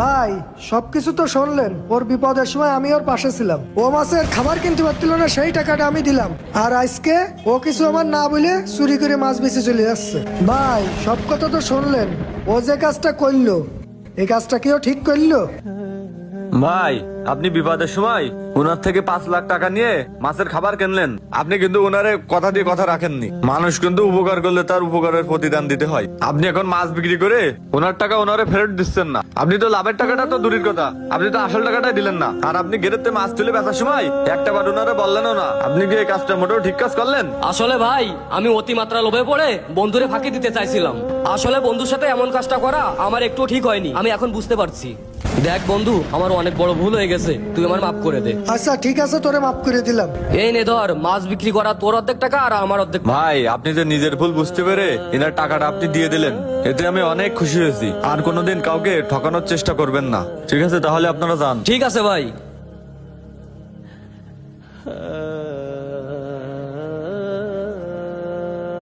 ভাই, সবকিছু তো শুনলেন। ওর বিপদের সময় আমি ওর পাশে ছিলাম। ও মাছের খাবার কিনতে পারছিল না, সেই টাকাটা আমি দিলাম। আর আজকে ও কিছু আমার না বলে চুরি করে মাছ বেঁচে চলে যাচ্ছে ভাই, সব কথা তো শুনলেন। ও যে কাজটা করল, এই কাজটা কি ও ঠিক করল? ভাই, আপনি বিপদের সময় ওনার থেকে পাঁচ লাখ টাকা নিয়ে মাছের খাবার কিনলেন। আপনি কিন্তু ওনারে কথা দিয়ে কথা রাখেননি। মানুষ কিন্তু উপকার করলে তার উপকারের প্রতিদান দিতে হয়। আপনি এখন মাছ বিক্রি করে ওনার টাকা ওনারে ফেরত দিচ্ছেন না। আপনি তো লাভের টাকাটা তো দূরের কথা। আপনি তো আসল টাকাটাই দিলেন না। আর আপনি গেরেতে মাছ তুলে বেচার সময় একটা বার ওনারে বললেনও না। আপনি কি এই কাজটা মোটেও ঠিক কাজ করলেন? আসলে ভাই, আমি অতিমাত্রা লোভে পড়ে বন্ধুরে ফাঁকি দিতে চাইছিলাম। আসলে বন্ধুর সাথে এমন কাজটা করা আমার একটু ঠিক হয়নি। আমি এখন বুঝতে পারছি। দেখ বন্ধু, আমার অনেক বড় ভুল হয়ে গেছে। তুই আমার মাফ করে দে। আচ্ছা ঠিক আছে তোরে মাফ করে দিলাম। এই নে ধর মাছ বিক্রি করা তোর অর্ধেক টাকা আর আমার অর্ধেক ভাই আপনি যে নিজের ভুল বুঝতে পেরে এনার টাকাটা আপনি দিয়ে দিলেন এতে আমি অনেক খুশি হয়েছি। আর কোনোদিন কাউকে ঠকানোর চেষ্টা করবেন না। ঠিক আছে তাহলে আপনারা যান। ঠিক আছে ভাই।